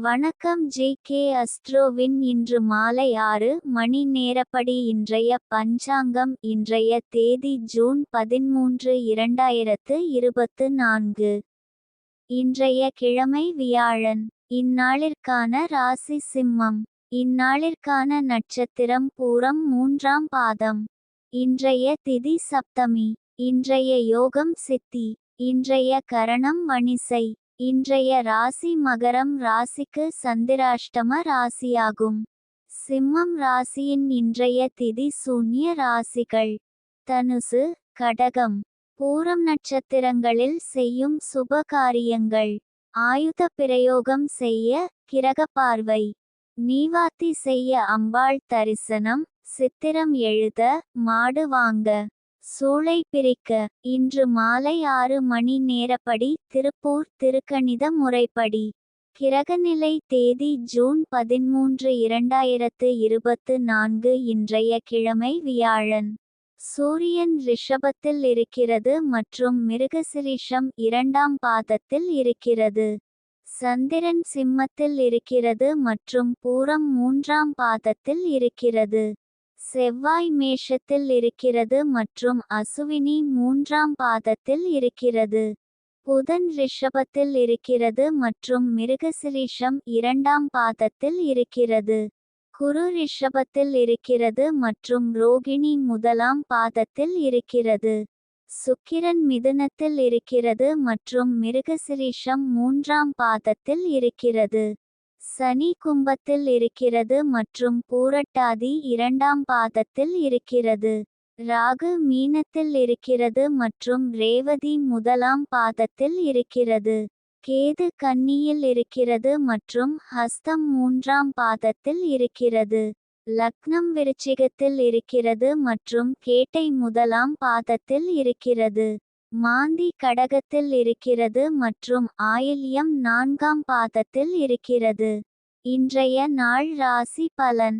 வணக்கம் J K அஸ்ட்ரோவின் இன்று மாலை ஆறு மணி நேரப்படி இன்றைய பஞ்சாங்கம் இன்றைய தேதி ஜூன் பதிமூன்று இரண்டாயிரத்து இருபத்து நான்கு. இன்றைய கிழமை வியாழன். இந்நாளிற்கான ராசி சிம்மம். இந்நாளிற்கான நட்சத்திரம் பூரம் மூன்றாம் பாதம். இன்றைய திதி சப்தமி. இன்றைய யோகம் சித்தி. இன்றைய கரணம் வணிசை. இன்றைய ராசி மகரம் ராசிக்கு சந்திராஷ்டம ராசியாகும். சிம்மம் ராசியின் இன்றைய திதி சூன்ய ராசிகள். தனுசு கடகம். பூரம் நட்சத்திரங்களில் செய்யும் சுப காரியங்கள். ஆயுத பிரயோகம் செய்ய கிரக பார்வை. நீவாத்தி செய்ய அம்பாள் தரிசனம் சித்திரம் எழுத மாடு வாங்க. சூளை பிரிக்க இன்று மாலை ஆறு மணி நேரப்படி திருப்பூர் திருக்கணித முறைப்படி. கிரகநிலை தேதி ஜூன் பதிமூன்று இரண்டாயிரத்து இருபத்து நான்கு இன்றைய கிழமை வியாழன். சூரியன் ரிஷபத்தில் இருக்கிறது மற்றும் மிருகசிரிஷம் இரண்டாம் பாதத்தில் இருக்கிறது. சந்திரன் சிம்மத்தில் இருக்கிறது மற்றும் பூரம் மூன்றாம் பாதத்தில் இருக்கிறது. செவ்வாய் மேஷத்தில் இருக்கிறது மற்றும் அசுவினி மூன்றாம் பாதத்தில் இருக்கிறது. புதன் ரிஷபத்தில் இருக்கிறது மற்றும் மிருகசிரீஷம் இரண்டாம் பாதத்தில் இருக்கிறது. குரு ரிஷபத்தில் இருக்கிறது மற்றும் ரோகிணி முதலாம் பாதத்தில் இருக்கிறது. சுக்கிரன் மிதுனத்தில் இருக்கிறது மற்றும் மிருகசிரிஷம் மூன்றாம் பாதத்தில் இருக்கிறது. சனி கும்பத்தில் இருக்கிறது மற்றும் பூரட்டாதி இரண்டாம் பாதத்தில் இருக்கிறது. ராகு மீனத்தில் இருக்கிறது மற்றும் ரேவதி முதலாம் பாதத்தில் இருக்கிறது. கேது கன்னியில் இருக்கிறது மற்றும் ஹஸ்தம் மூன்றாம் பாதத்தில் இருக்கிறது. லக்னம் விருச்சிகத்தில் இருக்கிறது மற்றும் கேட்டை முதலாம் பாதத்தில் இருக்கிறது. மாந்தி கடகத்தில் இருக்கிறது மற்றும் ஆயில்யம் நான்காம் பாதத்தில் இருக்கிறது. இன்றைய நாள் ராசி பலன்.